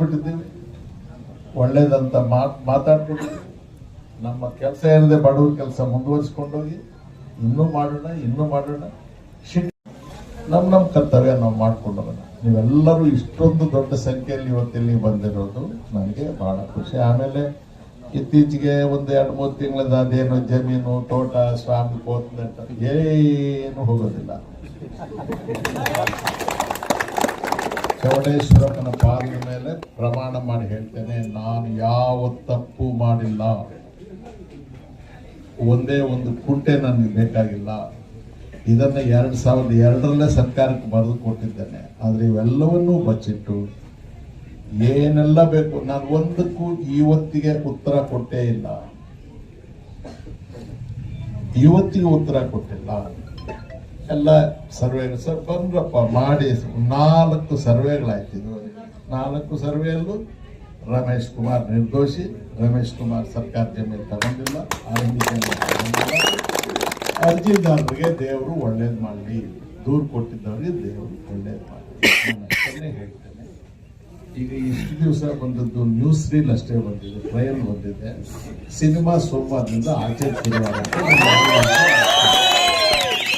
ಬಿಟ್ಟಿದ್ದೀವಿ ಒಳ್ಳೇದಂತ ಮಾತ್ ನಮ್ಮ ಕೆಲಸ ಇರದೆ ಬಡವ್ರ ಕೆಲಸ ಮುಂದುವರಿಸ್ಕೊಂಡೋಗಿ ಇನ್ನೂ ಮಾಡೋಣ ಇನ್ನೂ ಮಾಡೋಣ. ನಮ್ಮ ನಮ್ಮ ಕರ್ತವ್ಯ ನಾವು ಮಾಡ್ಕೊಂಡು ನೀವೆಲ್ಲರೂ ಇಷ್ಟೊಂದು ದೊಡ್ಡ ಸಂಖ್ಯೆಯಲ್ಲಿ ಇವತ್ತಿಲ್ಲಿ ಬಂದಿರೋದು ನನಗೆ ಬಹಳ ಖುಷಿ. ಆಮೇಲೆ ಇತ್ತೀಚೆಗೆ ಒಂದು ಎರಡು ಮೂರು ತಿಂಗಳದ ಅದೇನು ಜಮೀನು, ತೋಟ, ಸ್ವಾಮಿ ಕೋತ್ ಏನು ಹೋಗೋದಿಲ್ಲ. ಚೌಡೇಶ್ವರಪ್ಪನ ಪಾದ ಮೇಲೆ ಪ್ರಮಾಣ ಮಾಡಿ ಹೇಳ್ತೇನೆ, ನಾನು ಯಾವ ತಪ್ಪು ಮಾಡಿಲ್ಲ. ಒಂದೇ ಒಂದು ಕುಂಟೆ ನನಗೆ ಬೇಕಾಗಿಲ್ಲ. ಇದನ್ನ ಎರಡು ಸಾವಿರದ ಎರಡರಲ್ಲೇ ಸರ್ಕಾರಕ್ಕೆ ಬರೆದು ಕೊಟ್ಟಿದ್ದೇನೆ. ಆದರೆ ಇವೆಲ್ಲವನ್ನೂ ಬಚ್ಚಿಟ್ಟು ಏನೆಲ್ಲ ಬೇಕು, ನಾನು ಒಂದಕ್ಕೂ ಇವತ್ತಿಗೆ ಉತ್ತರ ಕೊಟ್ಟೇ ಇಲ್ಲ. ಇವತ್ತಿಗೆ ಉತ್ತರ ಕೊಟ್ಟಿಲ್ಲ. ಎಲ್ಲ ಸರ್ವೆ ಸರ್, ಬಂದ್ರಪ್ಪ, ಮಾಡಿ ನಾಲ್ಕು ಸರ್ವೆಗಳಾಯ್ತು ಇದು. ನಾಲ್ಕು ಸರ್ವೆಯಲ್ಲೂ ರಮೇಶ್ ಕುಮಾರ್ ನಿರ್ದೋಷಿ, ರಮೇಶ್ ಕುಮಾರ್ ಸರ್ಕಾರ ಜಮೀನು ತಗೊಂಡಿಲ್ಲ ಅರ್ಜಿದಾರರಿಗೆ ದೇವರು ಒಳ್ಳೇದು ಮಾಡಲಿ. ದೂರು ಕೊಟ್ಟಿದ್ದವರಿಗೆ ದೇವರು ಒಳ್ಳೇದು ಮಾಡಲಿ. ಹೇಳ್ತೇನೆ. ಈಗ ಇಷ್ಟು ದಿವಸ ಬಂದದ್ದು ನ್ಯೂಸ್ ರೀಲ್ ಅಷ್ಟೇ ಬಂದಿದೆ, ಟ್ರಯಲ್ ಬಂದಿದೆ. ಸಿನಿಮಾ ಸೋಮವಾರದಿಂದ ಆಚೆ